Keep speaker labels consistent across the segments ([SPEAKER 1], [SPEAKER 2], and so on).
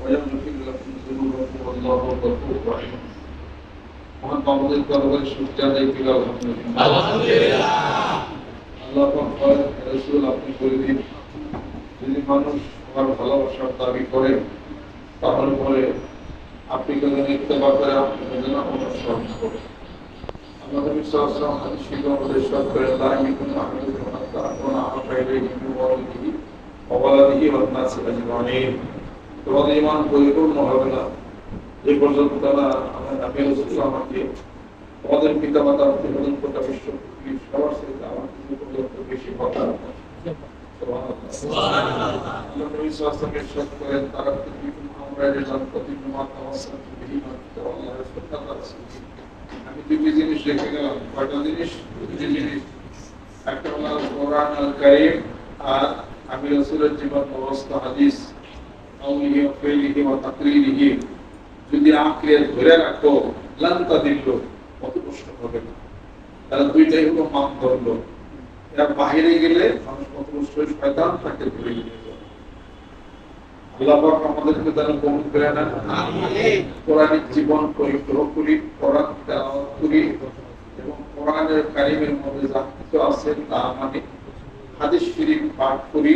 [SPEAKER 1] ويغفر لكم ذنوبكم والله غفور رحيم মহান আমাদের দরবারে সুস্থ আদায় করে আলহামদুলিল্লাহ আল্লাহ পাক বলেন, হে রাসূল আপনি বলে দিন যদি মানুষ আমার ভালোবাসার দাবি করে তাহলে পরে আপনি কেন ইত্তেবা করে আপনি যেন অনুসরণ করেন আল্লাহ নবী সাল্লাল্লাহু আলাইহি ওয়াসাল্লাম হাদিস শরীফে আমাদের ইরশাদ করেন লা ইয়াকুন আহাদুকুম হাত্তা আকুনা আহাব্বা ইলাইহি মিন ওয়ালিদিহি ওয়া ওয়ালাদিহি ওয়ান নাসি আজমাইন তোমাদের ঈমান পরিপূর্ণ হবে না। যে পর্যন্ত তারা রাসূল আমাকে আমাদের পিতা মাতা প্রতিপালন করতে বিশ্ব সবার সাথে আমার কিছু পর্যন্ত বেশি কথা। আমি আমি রাসূলের জীবন অবস্থা হাদিস। ওয়া তাকরিরিহি যদি আঁকড়ে ধরে রাখো লান্তা দিল কত কষ্ট হবে না। তারা দুইটাই হলো মানদণ্ড। এর বাহিরে গেলে মানুষ কত কষ্ট হয়, শয়তান তাকে ধরে নিয়ে যাবে আল্লাহ পাক আমাদেরকে করে কোরআনিক জীবন পরিগ্রহ করি কোরআন তেলাওয়াত করি এবং কোরআনের কারিমের মধ্যে যা কিছু আছে তা মানে হাদিস শরীফ পাঠ করি।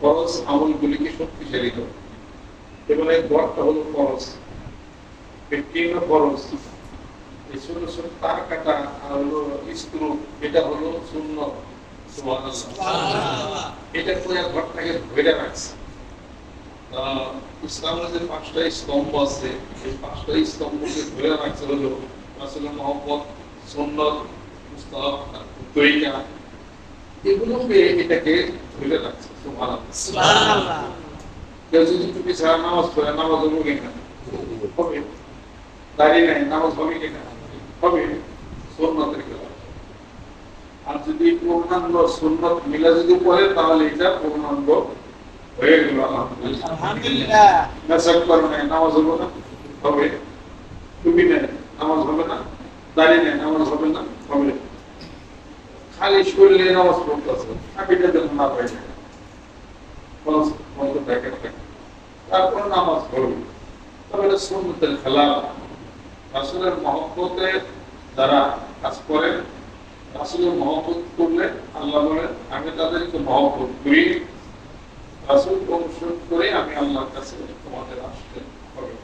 [SPEAKER 1] খরচ আমলগুলিকে শক্তিশালী করে এবং এই গড়টা হলো এই ছোট ছোট তার কাটা আর হলো স্ক্রু এটা হলো শূন্য। এটা করে ঘরটাকে ধরে রাখছে। ইসলামের যে পাঁচটা স্তম্ভ আছে এই পাঁচটা স্তম্ভকে ধরে রাখছে হলো আসলে মহব্বত সুন্নত মুস্তাহাব তরিকা এগুলোকে এটাকে ধরে রাখছে। কেউ যদি টুপি ছাড়া নামাজ পড়ে নামাজ হব কিনা হবে। দাঁড়িয়ে নাই নামাজ হবে কিনা হবে। সুন্নতের খেলা আর যদি পূর্ণাঙ্গ সুন্নত মিলা যদি পড়ে তাহলে এটা পূর্ণাঙ্গ হয়ে গেল আলহামদুলিল্লাহ। মেসাক করে নাই নামাজ হব না হবে। টুপি নেই নামাজ হবে না। দাঁড়িয়ে নেই নামাজ হবে না হবে। খালি শরীরে নামাজ পড়তেছে হাবিটা যেন না পাই না তারপর নামাজ পড়বে সুন্নতের খেলা। রাসূলের মহব্বতে যারা কাজ করে, রাসূলের মহব্বত করলে আল্লাহ বলেন আমি তাদেরকে মহব্বত করি। রাসূল অনুসরণ করে আমি আল্লাহর কাছে তোমাদের আসতে হবে।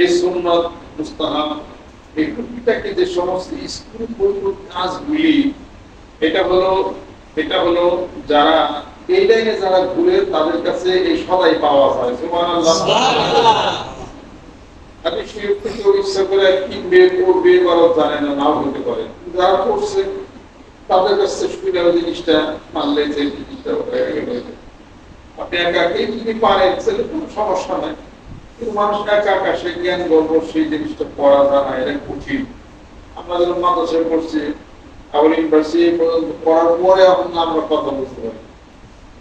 [SPEAKER 1] এই সুন্নত, মুস্তাহাব, এই টুকিটাকে যে সমস্ত স্কুল পরিপূর্ণ কাজগুলি, এটা হলো এটা হলো যারা এই লাইনে যারা ঘুরে তাদের কাছে এই সদাই পাওয়া যায় আপনি থেকে ইচ্ছা করে কিনবে করবে করা জানে না নাও হতে পারে। যারা করছে তাদের কাছে সুবিধা জিনিসটা মানলে যে জিনিসটা আপনি যদি পারেন তাহলে কোনো সমস্যা নাই। কিন্তু মানুষ একা একা সে জ্ঞান গর্ব সেই জিনিসটা পড়া জানা এটা কঠিন। আমরা যখন মাদ্রাসায় পড়ছি আবার ইউনিভার্সিটি পড়ার পরে আমরা কথা বুঝতে পারি।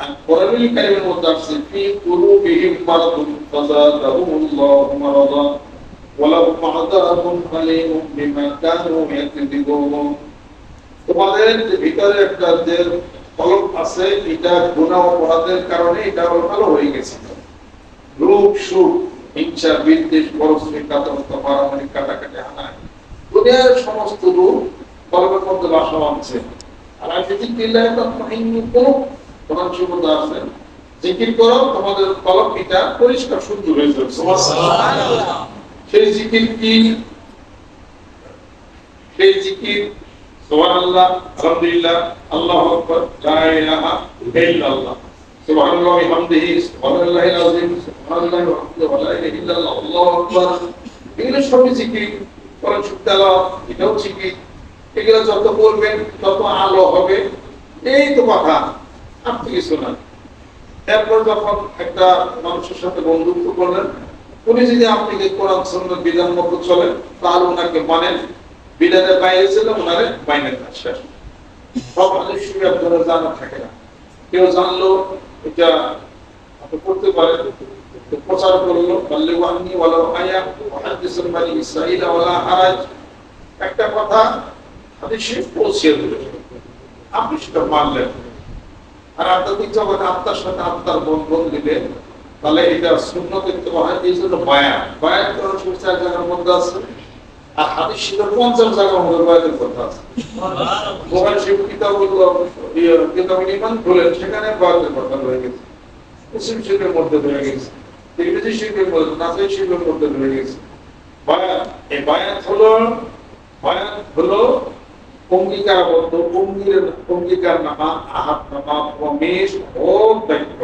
[SPEAKER 1] আর কোরআনুল কারিমের মধ্যে আছে ফি কুলুবিহিম মারাদুন ফাযাদাহুমুল্লাহু মারাদা ওয়ালাহুম আযাবুন আলীমুন বিমা কানু ইয়াকযিবুন তোমাদের ভিতরে একটা যে কলম আছে, এটা গুনাহ অপরাধের কারণে এটা ভালো হয়ে গেছে। রূপ সুখ হিংসা, বিদ্বেষ পরস্পরিক কাতরতা, মারামারি, কাটাকাটি হানায় দুনিয়ার সমস্ত রূপ কলমের মধ্যে বাসা মানছে আর আমি যদি কোনো কোরআন আছে। জিকির করো তোমাদের পরিষ্কার সুন্দর হয়ে যাবে। সেই জিকির কি? সেই জিকির সুবহানাল্লাহ আলহামদুলিল্লাহ আল্লাহু আকবার লা ইলাহা ইল্লাল্লাহ। সুবহানাল্লাহ ওয়া বিহামদিহি সুবহানাল্লাহিল আযীম সুবহানাল্লাহি ওয়া বিহামদিহি ওয়া লা ইলাহা ইল্লাল্লাহ আল্লাহু আকবার। এগুলো সবই জিকির কোরআন শরীফ তেলাওয়াত এটাও জিকির। এগুলো যত বলবেন তত আলো হবে। এই তো কথা। আপনি এরপর যখন একটা মানুষের সাথে বন্ধুত্ব করলেন, উনি যদি আপনাকে কোরআন বিধান মতো চলেন, তাহলে ওনাকে মানেন। বিধানের বাইরে ছিল ওনারে বাইনের সব জানা থাকে না। কেউ জানলো, এটা করতে পারেন। প্রচার করল, বললে ওয়ান্নি ওয়ালা আয়া মুহাদ্দিসুন বানি ওয়ালা একটা কথা হাদিস পৌঁছে দিল। আপনি সেটা মানলেন। আর আপনাদের যখন আত্মার সাথে আত্মার বন্ধন দিলে তাহলে এটা শূন্য দেখতে হয় এই জন্য বায়ান। বায়ান চার জায়গার মধ্যে আছে? সেখানে বায়ানের কথা রয়ে গেছে। মুসলিম শিল্পের মধ্যে রয়ে গেছে। ইংরেজি শিল্পের মধ্যে, নাসাই শিল্পের গেছে। বায়ান, এই হলো অঙ্গীকারবদ্ধ অঙ্গীর অঙ্গীকার নামা আহাত নামা প্রমেশ ও দায়িত্ব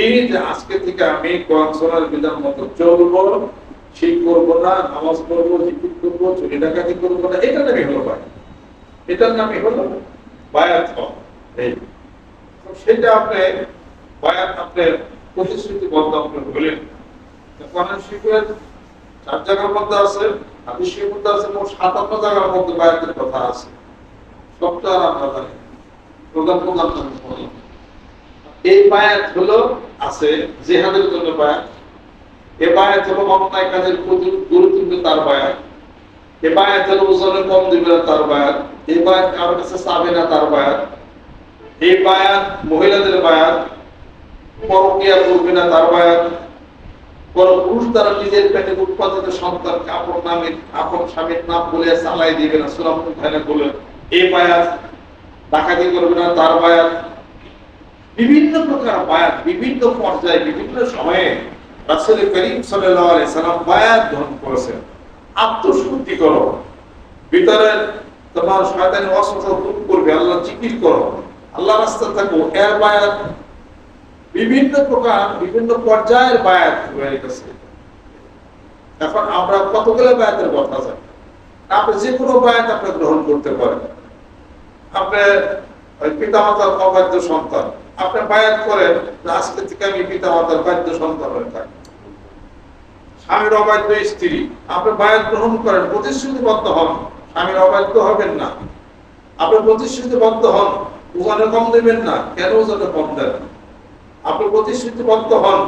[SPEAKER 1] এই যে আজকে থেকে আমি কোরআন শোনার বিধান মতো চলবো সেই করব না, নামাজ পড়ব, জিকির করব, চুরি ডাকাতি করব না এটা নামই হলো বায়াত। এটার নামই হলো বায়াত সেটা আপনি, বায়াত আপনি প্রতিশ্রুতিবদ্ধ আপনি হলেন। কোরআন শিখের চার জায়গার মধ্যে আছে মধ্যে আছে মোট সাতান্ন জায়গার মধ্যে বায়াতের কথা আছে। আমরা জানি প্রধান প্রধান এই বায়াত হলো আছে জেহাদের জন্য বায়াত। এ বায়াত হলো কাজের তার বায়াত। এ বায়াত হলো ওজনে কম দিবে না তার বায়াত। এই বায়াত কারোর কাছে চাবে না তার বায়াত। এই বায়াত মহিলাদের বায়াত। পরকিয়া করবে না তার বায়াত। কোন পুরুষ দ্বারা নিজের পেটে উৎপাদিত সন্তান কাপড় নামে আপন স্বামীর নাম বলে চালাই দিবে না সুরাম বলে ডাকাতি করবে না তার বিভিন্ন প্রকার বায়াত, বিভিন্ন পর্যায়ে, বিভিন্ন সময়ে রাসূল করিম সাল্লাম বায়াত করেছেন। আত্মশুদ্ধি করো। ভিতরে তোমার শয়তানি অসুস্থ দূর করবে। আল্লাহ জিকির করো। আল্লাহ রাস্তা থাকো। এর বায়াত বিভিন্ন প্রকার, বিভিন্ন পর্যায়ের বায়াত হয়ে গেছে এখন আমরা কতগুলো বায়াতের কথা জানি? আপনি যে কোনো বায়াত আপনি গ্রহণ করতে পারেন। আপনি অবাধ্য সন্তান। আপনি বায়াত করেন আজকে থেকে আমি পিতামাতার বাধ্য সন্তান হয়ে থাকি স্বামীর অবাধ্য স্ত্রী, আপনি বায়াত গ্রহণ করেন, প্রতিশ্রুতিবদ্ধ হন। স্বামীর অবাধ্য হবেন না। আপনি প্রতিশ্রুতিবদ্ধ হন ওখানে কম দেবেন না, কেন ওজনে কম দেন আপনি প্রতিশ্রুতিবদ্ধ হন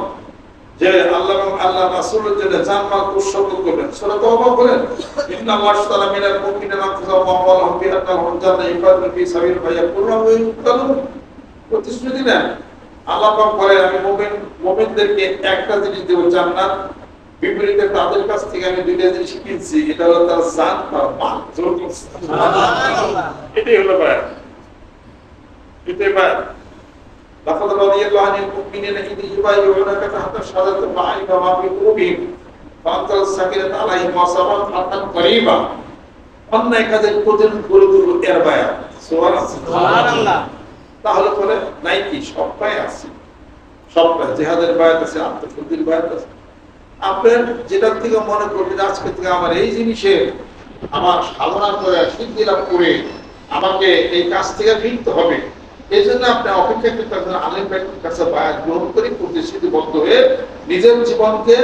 [SPEAKER 1] যে আল্লাহ এবং আল্লাহ রাসূলের জন্য জানমাল উৎসর্গ করবেন। সূরা তওবা বলেন ইন্না আল্লাহ মিনাল মুমিনিনা আনফুসাহুম ওয়া আমওয়ালাহুম বিআন্নাহুম জান্নাতুন ইউফাদুনা ফি সাবিলিল্লাহি ফায়াকুলুনা ওয়া ইউকালুন প্রতিশ্রুতি নেন আল্লাহ পাক বলেন আমি মুমিন মুমিনদেরকে একটা জিনিস দেব জান্নাত। বিপরীতে তাদের কাছ থেকে আমি দুইটা জিনিস কিনছি এটা হলো তার জান তার মাল। এটাই হলো ভাই এটাই ভাই لقد رضي الله عن المؤمنين إذ يبايعونك تحت الشجرة فعلم ما في قلوبهم فأنزل السكينة عليهم وصبرا فتحا قريبا অন্যায় কাজের প্রতিরোধ করে তুলব এর বায়া সুবহানাল্লাহ তাহলে পরে নাই কি সবটাই আছে সবটা জিহাদের বায়াত আছে আত্মশুদ্ধির বায়াত আছে আপনার যেটার থেকে মনে করবেন আজকে থেকে আমার এই জিনিসে আমার সাধনা করে সিদ্ধি লাভ করে আমাকে এই কাজ থেকে ফিরতে হবে এই জন্য আপনি আলেম ব্যক্তির কাছে গ্রহণ করে প্রতিশ্রুতিবদ্ধ হয়ে নিজের জীবনকে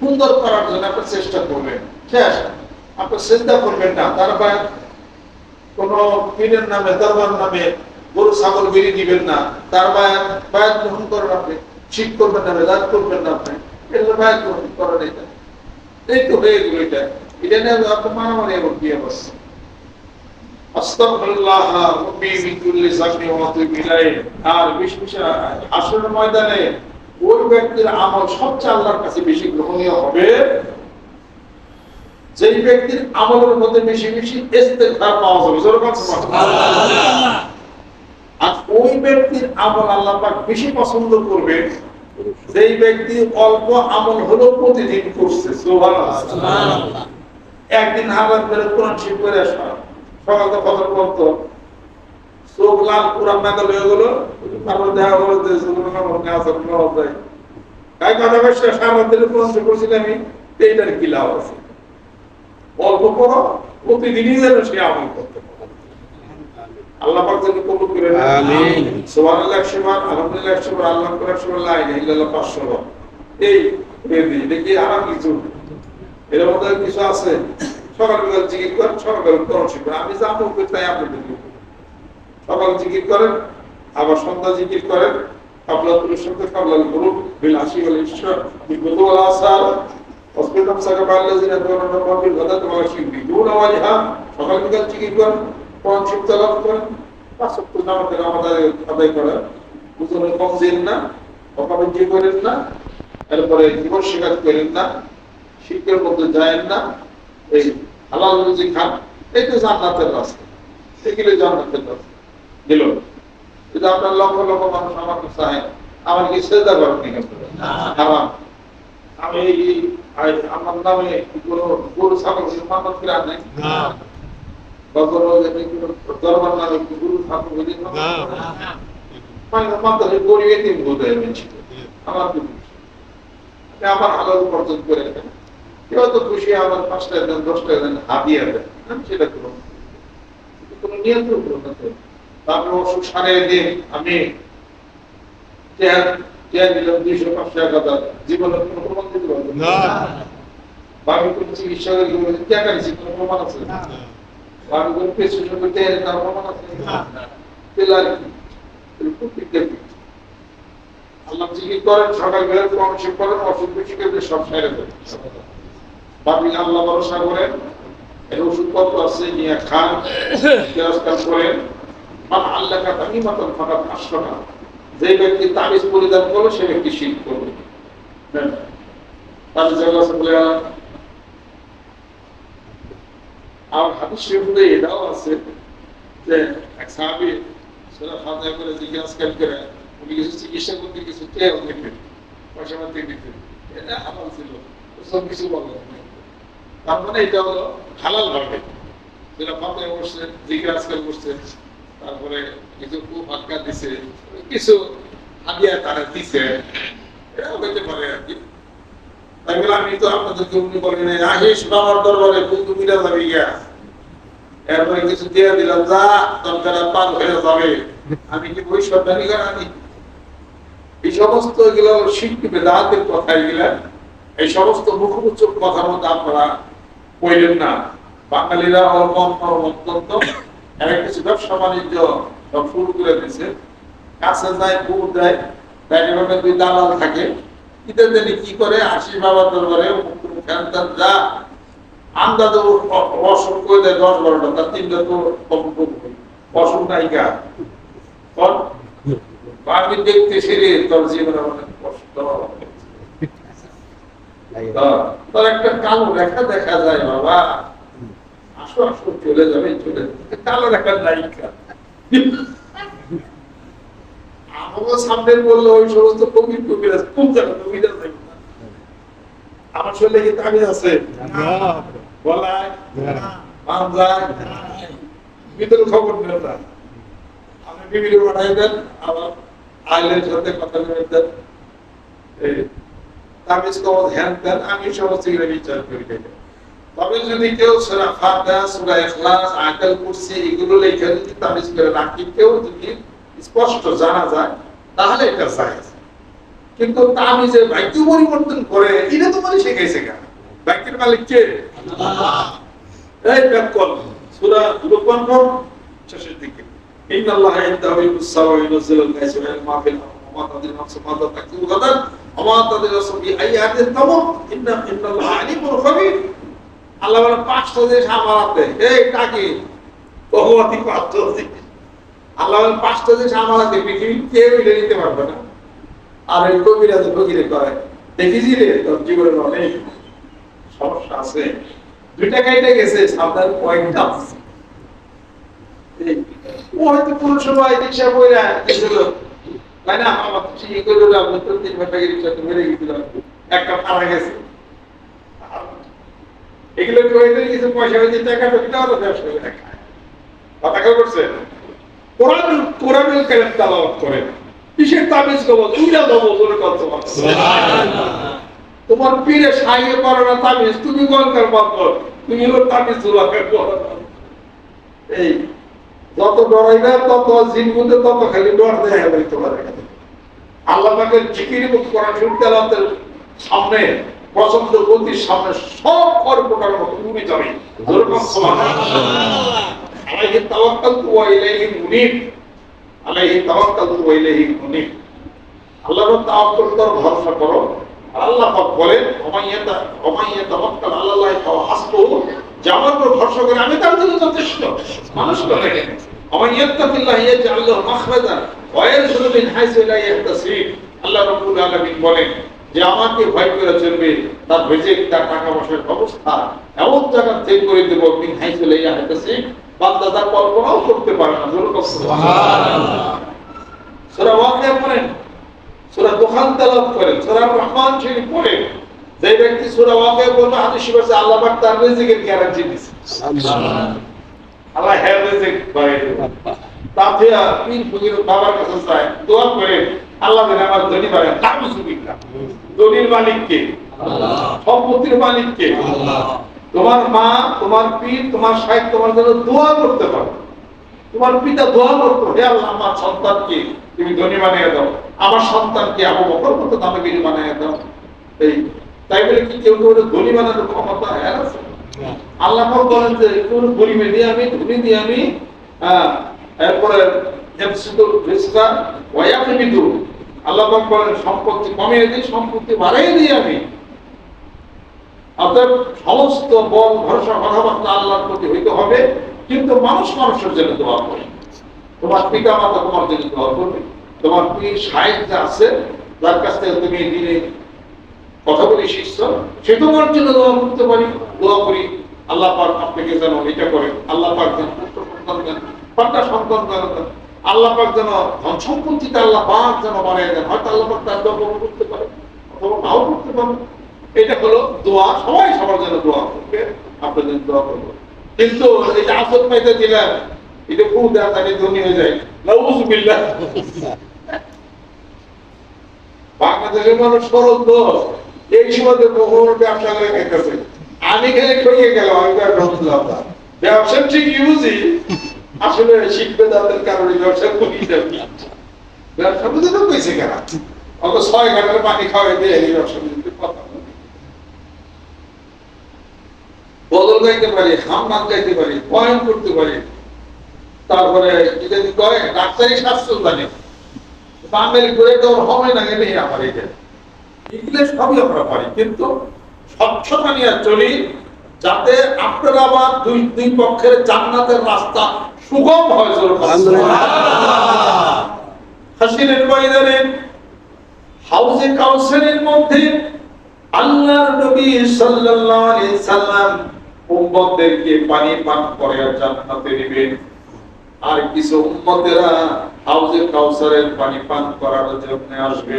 [SPEAKER 1] সুন্দর করার জন্য চেষ্টা করবেন। শেষ। চিন্তা করবেন না। তার কোন পীরের নামে, দরবার নামে গরু, ছাগল বেরিয়ে দিবেন না। তার বায়াত গ্রহণ করেন আপনি। ঠিক করবেন না, বেদাত করবেন না আপনি। এগুলো বায়াত গ্রহণ করার এটা। এই তো হয়ে গেল এটা। এটা নিয়ে মারামারি এবং কি অবস্থা আর বিশেষ আসরের ময়দানে ওই ব্যক্তির আমল সবচেয়ে আল্লাহর কাছে বেশি গ্রহণীয় হবে। যেই ব্যক্তির আমলের মধ্যে বেশি বেশি ইস্তেগফার পাওয়া যাবে। আর ওই ব্যক্তির আমল আল্লাহ পাক বেশি পছন্দ করবে। যেই ব্যক্তি অল্প আমল হলো প্রতিদিন করছে। সুবহানাল্লাহ। একদিন হারাত করে কোরআন শিখ করে আসা। সকাল তো ফজর চোখ লাল কোরআন না হয়ে গেল। তারপর দেখা গেলো যে আল্লাহ যায়। কাই কথা কইছে সারা দিন কোরআন শিখ আমি এইটার কি লাভ আছে? অল্প করো প্রতিদিনই যেন সে আমল করতে পারে। আল্লাহ পাক যেন কবুল করে নেন
[SPEAKER 2] আমিন।
[SPEAKER 1] সুবহানাল্লাহ 100 বার আলহামদুলিল্লাহ 100 বার আল্লাহু আকবার 100 বার লা ইলাহা ইল্লাল্লাহ 500 বার। এই বেদি দেখি আর কিছু? এর মধ্যে কিছু আছে? সকাল বিকাল জিকির করেন, সকাল বিকাল কোরআন শিখবেন। আমি সকাল করেন, আবার সন্ধ্যা করেন। ওয়াজহা, সকাল করেন করেন। আমাদের কম না না। জীবন শিকার করেন না। মধ্যে যায় না। এই হালাল রুজি খান এই তো জান্নাতের রাস্তা। এগুলো জান্নাতের রাস্তা। দিল যদি আপনার লক্ষ লক্ষ মানুষ আমার কাছে আয় আমার কি সেজদা করেন হারাম। আমি আমার নামে কোনো গরু ছাগল মানত করে আন বা কোনো দরবার নামে গরু ছাগল বলি মাত্র গরিব এতিম বোধ আমার আমার হালাল উপার্জন করে কেউ তো খুশি আমার পাঁচটা দেন দশটা দেন হাতিয়ে দেন। আমি সেটা করব না। কিন্তু কোনো নিয়ন্ত্রণ করব না তো। তারপরে অসুখ সারিয়ে দিন আমি চেয়ার চেয়ার দিলাম দুইশো পাঁচশো টাকা দাম জীবনে কোনো প্রমাণ দিতে পারব না। বা আমি কোনো চিকিৎসা করি টাকা নিচ্ছি কোনো প্রমাণ আছে? আমি কোনো প্রেসক্রিপশন করতে তার প্রমাণ আছে? তাহলে আর কি তাহলে প্রত্যেকটা কি? আল্লাহ করেন সকাল বেলা করেন অসুখ সব সাইরে বাকি আল্লাহ ভরসা করেন এর ওষুধপত্র আছে, নিয়ে খান করেন। মান আল্লাহ কা তামি মাতান ফাকাত আশরাকা যে ব্যক্তি তাবিজ পরিধান করল সে ব্যক্তি শিরক করবে। হ্যাঁ। বলে এটাও আছে করে চিকিৎসা করতে, কিছু পয়সা দিতেন। এটা হালাল ছিল। সব কিছু না। তার মানে এটা হলো হালাল ভাবে যেটা ফাতে বসছে জিজ্ঞাসা করছে, তারপরে কিছু খুব দিছে, কিছু হাদিয়া তারা দিছে হইতে পারে আর কি। আমি তো যাবে গিয়া। এরপরে কিছু যা পার হয়ে যাবে। আমি কি এই সমস্ত এগুলো কথা এই সমস্ত কথার মধ্যে আপনারা কইলেন না। বাঙালিরা নরম অত্যন্ত। কিছু ব্যবসা বাণিজ্য, সব শুরু করে দিয়েছে। কাছে যায় পুর দেয় দুই দালাল থাকে। ঈদের কি করে? আশি বাবা দরবারে যা, আন্দাজে অসুখ করে দেয় দশ বারোটা তার তিনটা তো অসুখ নায়িকা আমি দেখতেছি রে তোর জীবনে অনেক কষ্ট। তোর- একটা কালো রেখা দেখা যায়, বাবা। আসো আসো, চলে যাবে, চলে কালো রেখা সামনে কবিরাজ আমার তাবিজ আছে? গলায়? ভিতরে খবর নেই না আপনি বিভিন্ন পাঠাই দেন, আবার আইলের সাথে কথা বলে তাবিজ দেন, আমি সমস্ত বিচার করি তবে যদি কেউ সুরা ফাতিহা, সুরা আয়াতুল কুরসি এগুলো লেখা যদি তাবিজ করে রাখি, কেউ যদি স্পষ্ট জানা যায়, তাহলে এটা জায়েজ। কিন্তু তাবিজের বাক্য পরিবর্তন করে, এটা তো মানে শিখাইছে কেন? বাক্যের মালিক কে? এই ব্যাকল সূরা লুকমান শেষের দিকে। ইন্নাল্লাহা ইনদাহু ইউসাউ ইউনাজ্জিলুল গায়সা তাদিরি নাফসু মা তাকতুবু গাদান আমা তাদের রাসূলি আইয়াতে তামাম ইন্না, ইন্নাল্লাহ আলিমুল খাবীর। আল্লাহ বলে, পাঁচটা জিনিস আমার হাতে। এই টাকি ভগবতী পাঁচটা জিনিস। আল্লাহ বলে, পাঁচটা জিনিস আমার হাতে। পৃথিবী কেউ এটা নিতে পারবে না। আর এই কবিরা তো ফকিরে করে দেখেছি রে, তোর জীবনে অনেক সমস্যা আছে। দুইটা গাইটা গেছে সাবধান কয়েকটা আছে ও হয়তো কোন সময় রিক্সা বইরা গেছিল তাই না? আমার করে তো তিন ঘণ্টা রিক্সা তো মেরে একটা পাড়া গেছে এগুলো কিছু পয়সা হয়েছে টাকা হলো ব্যবসা করে কথা কেউ করছে কোরআন কোরআনুল কারিম তেলাওয়াত করেন। কিসের তাবিজ দেবো বলে কত তোমার। পীরে সাইয়ে করো না তাবিজ। তুমি গঙ্গার বাপর তুমি হলো তাবিজ করো এই যত ডরাইবে তত জিনগুলো তত খালি ডর দেয় তোমার কাছে আল্লাহ পাকের জিকির এবং কোরআন তেলাওয়াতের সামনে, পছন্দ গতির সামনে সব কর্মটার মতো উড়ে যাবে আলাইহি তাওয়াক্কালতু ওয়া ইলাইহি মুনীব। আলাইহি তাওয়াক্কালতু ওয়া ইলাইহি মুনীব। আল্লাহর ভরসা করো। আল্লাহ বলেন যে আমার উপর ভরসা করে আমি তার জন্য যথেষ্ট। মানুষ করে ওমাইয়াত্তাকিল্লাহ ইয়াজআল লাহু মাখরাজা ওয়া ইয়ারযুকু হাইসু লা ইয়াহতাসিব আল্লাহ রাব্বুল আলামিন বলেন যে আমাকে ভয় করে চলবে তার রিজিক তার টাকা পয়সার ব্যবস্থা এমন জায়গা থেকে করে দেব মিন হাইসু লা ইয়াহতাসিব বান্দা তার কল্পনাও করতে পারে না। জোরে কষ্ট সূরা ওয়াকিয়া পড়েন। সূরা করেন। সূরা রহমান শরীফ পড়েন যে ব্যক্তি সূরা বলবে হাদিস শরীফে আল্লাহ পাক তার রিজিকের গ্যারান্টি দিয়েছে আল্লাহ। হ্যাঁ রিজিক বাড়িয়ে দেবে। ফকির বাবার কাছে যায় দোয়া করে আল্লাহ যেন আমার ধনী বাড়ে তাউজুবিল্লাহ ধনীর মালিক কে? সম্পত্তির মালিক কে? তোমার মা তোমার পীর তোমার সাহেব তোমার জন্য দোয়া করতে পারে তোমার পিতা দোয়া করতো, হে আল্লাহ, আমার সন্তানকে তুমি ধনী বানিয়ে দাও। আমার সন্তানকে আবু বকর মতো বিনি বানিয়ে দাও। এই, তাই বলে কি কেউ কেউ ধনী বানানোর ক্ষমতা আছে? আল্লাহ বলেন যে কোন গরিবে দিয়ে আমি, ধনী দিয়ে আমি এরপরে আল্লাহ বলেন, সম্পত্তি কমিয়ে দিই, সম্পত্তি বাড়িয়ে দিই আমি। অতএব সমস্ত বল, ভরসা, কথাবার্তা আল্লাহর প্রতি হইতে হবে। কিন্তু মানুষ মানুষের জন্য দোয়া করে। তোমার পিতা মাতা তোমার জন্য দোয়া করবে। তোমার পীর সাহিত্য আছে, যার কাছ থেকে তুমি দিনে কথা বলি শিখছ, সে তোমার জন্য দোয়া করতে পারি, দোয়া করি। আল্লাহ পাক আপনাকে যেন এটা করে। আল্লাহ পাক যেন পুত্র সন্তান দেন পাল্টা সন্তান দেন। আল্লাহ পাক যেন ধন সম্পত্তিতে আল্লাহ পাক যেন বানিয়ে দেন। হয়তো আল্লাহ পাক তার দোয়া করতে পারে, অথবা নাও করতে পারে। এটা হলো দোয়া। সবাই সবার জন্য দোয়া করবে। আপনার জন্য দোয়া করব। কিন্তু এটা আসল পাইতে দিলেন এটা খুব তাড়াতাড়ি ধনী হয়ে যায়। নাউজুবিল্লাহ। বাংলাদেশের মানুষ সরল তো। এই সময় কখনো ব্যবসা করে খাইতেছে আমি খেলে খড়িয়ে গেলাম, আমি বুঝলাম না। ব্যবসা ঠিক ইউজি আসলে শিখবে তাদের কারণে ব্যবসা করি ব্যবসা বুঝে তো কইছে কেন অত ছয় ঘণ্টার পানি খাওয়াই দিয়ে ব্যবসা বুঝতে কথা বলে। বদল গাইতে পারি হামনাম গাইতে পারি পয়েন্ট করতে পারি। তারপরে যদি কয় ডাক্তারি শাস্ত্র জানে। করে তো হবে না আমার এটা। ইংলিশ সবই আমরা পারি কিন্তু স্বচ্ছতা নিয়ে চলি যাতে আপনারা আবার দুই দুই পক্ষের জান্নাতের রাস্তা সুগম হয় হাসিনের ময়দানে কাউসারের মধ্যে আল্লাহর নবী সাল্লাল্লাহু আলাইহি সাল্লাম উম্মতদেরকে পানি পান করে জান্নাতে নেবেন। আর কিছু উম্মতেরা হাউজে কাউসারের পানি পান করার জন্য আসবে।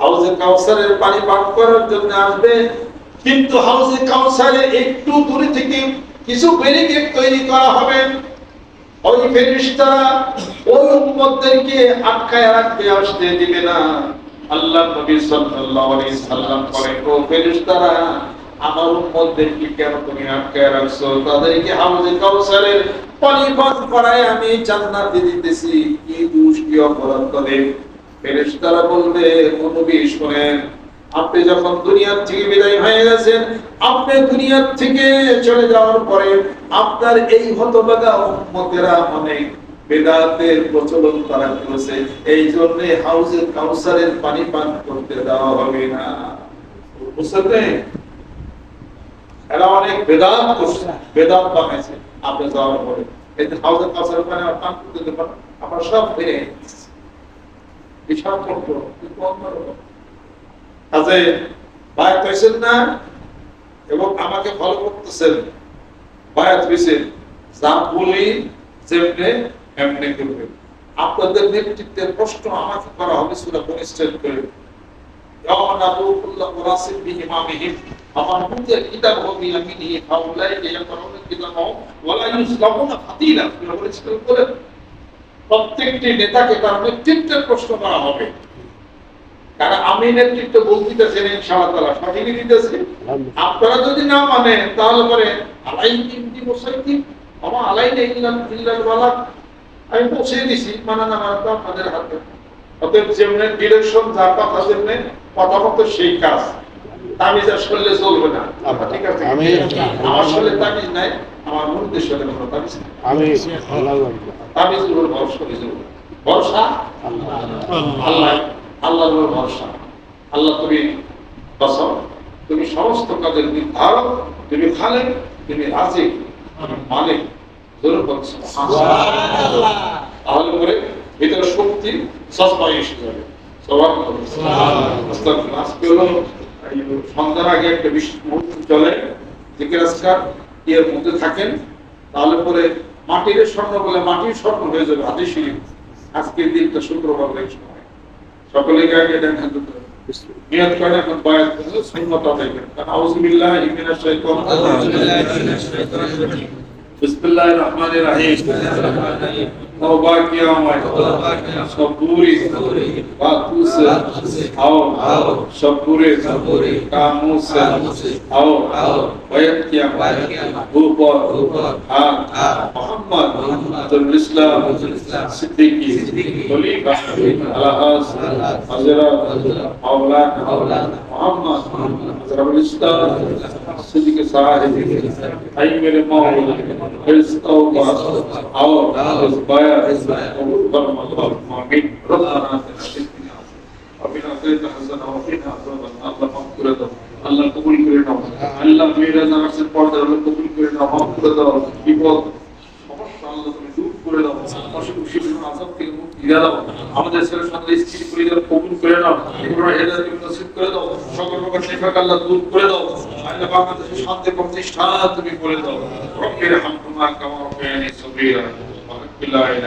[SPEAKER 1] হাউজে কাউসারের পানি পান করার জন্য আসবে, কিন্তু হাউজে কাউসারে একটু দূরে থেকে কিছু ব্যারিকেড তৈরি করা হবে। ওই ফেরেশতারা ওই উম্মতদেরকে আটকায় রাখতে আসতে দিবে না। আল্লাহ নবী সাল্লাল্লাহু আলাইহি সাল্লাম বলেন, ও ফেরেশতারা আমার উম্মতদেরকে কেন তুমি আটকায় রাখছো? তাদেরকে হাউজে কাউসারের পানি পান করায় আমি জান্নাতে দিতেছি। কি দোষ, কি অপরাধ করে ফেরেশতারা বলবে, ও নবী, শুনেন, আপনি যখন দুনিয়ার থেকে বিদায় হয়ে গেছেন, আপনি দুনিয়ার থেকে চলে যাওয়ার পরে আপনার এই হতভাগা উম্মতেরা অনেক বেদাতের প্রচলন তারা করেছে। এই জন্য হাউজে কাউসারের পানি পান করতে দেওয়া হবে না। বুঝতে এরা অনেক করছে। বানাইছে। আপনি যাওয়ার পরে। হাউজের কাউসারের পানি করতে আমার সব ফিরে না? এবং আমাকে ফলো করতেছেন। হয়েছেন আপনাদের নেতৃত্বের প্রশ্ন আমাকে করা হবে করে يوم ندعو كل أناس بإمامهم فمن أوتي كتابه بيمينه فأولئك يقرؤون كتابهم ولا يظلمون فتيلا সুরা পরিষ্কার করে প্রত্যেকটি নেতাকে তার নেতৃত্বের প্রশ্ন করা হবে কারণ আমি নেতৃত্ব বলতেছেন ইনশাআল্লাহ তাআলা সঠিকই দিতেছি আপনারা যদি না মানেন তাহলে পরে আলাই তিনটি মুসাইকি আমার আলাই নেই ইল্লাল ইল্লাল বালাক আমি পৌঁছে দিছি মানা না মানা তো আপনাদের হাতে অতএব যেমনি ডিরেকশন যার কথা যেমনি কথা মতো সেই কাজ তামিজ আর শরীরে চলবে না। ঠিক আছে?
[SPEAKER 2] আমি
[SPEAKER 1] আমার শরীরে তামিজ নাই আমার মন্দির শরীরে কোনো তামিজ নাই।
[SPEAKER 2] আমি
[SPEAKER 1] তামিজ ভরসা ভরসা? আল্লাহ। আল্লাহর ভরসা। আল্লাহ তুমি বাঁচাও তুমি সমস্ত কাজের নির্ধারক তুমি খালেক তুমি রাজিক মালিক। তাহলে পরে ভিতরে শক্তি সস্তায় এসে যাবে। সবার আজকে হলো সন্ধ্যার আগে একটা বিশেষ মুহূর্ত চলে আজকার এর মধ্যে থাকেন তাহলে পরে মাটির স্বর্ণ বলে মাটির স্বর্ণ হয়ে যাবে হাতে শিরিপ আজকের দিনটা শুক্রবার এই সময়। সকলে আগে। নিয়ত করেন এখন বয়াত করলে সুন্নত আদায় করেন। কারণ আউযুবিল্লাহি মিনাশ শাইতানির বিসমিল্লাহির রহমানির রহিম। توبہ کیا میں صبوری باتوں سے آؤ شبورے کاموں سے آؤ بیعت کیا اوپر ہاتھ محمد عبد الاسلام صدیقی خلیفہ الحاظ حضرت مولانا محمد رب العزت صدق صاحب اي میرے مولا اس توبہ اور اس بایا اس بایا امين ربنا ربنا زيد حسن وفينا الله مغفرة الله قبول کرنا اللہ میرے نام سے پڑھ دے اللہ قبول کرنا مغفرة বিপদ আমাদের সন্তান স্ত্রী করে নাও এগুলো করে দাও সকল প্রকার আল্লাহ দূর করে দাও আল্লাহ বাংলাদেশে শান্তি প্রতিষ্ঠা তুমি করে দাও রব্বির হামহুমা কামা রাব্বায়ানি সগীরা। ওয়া বিল্লাহি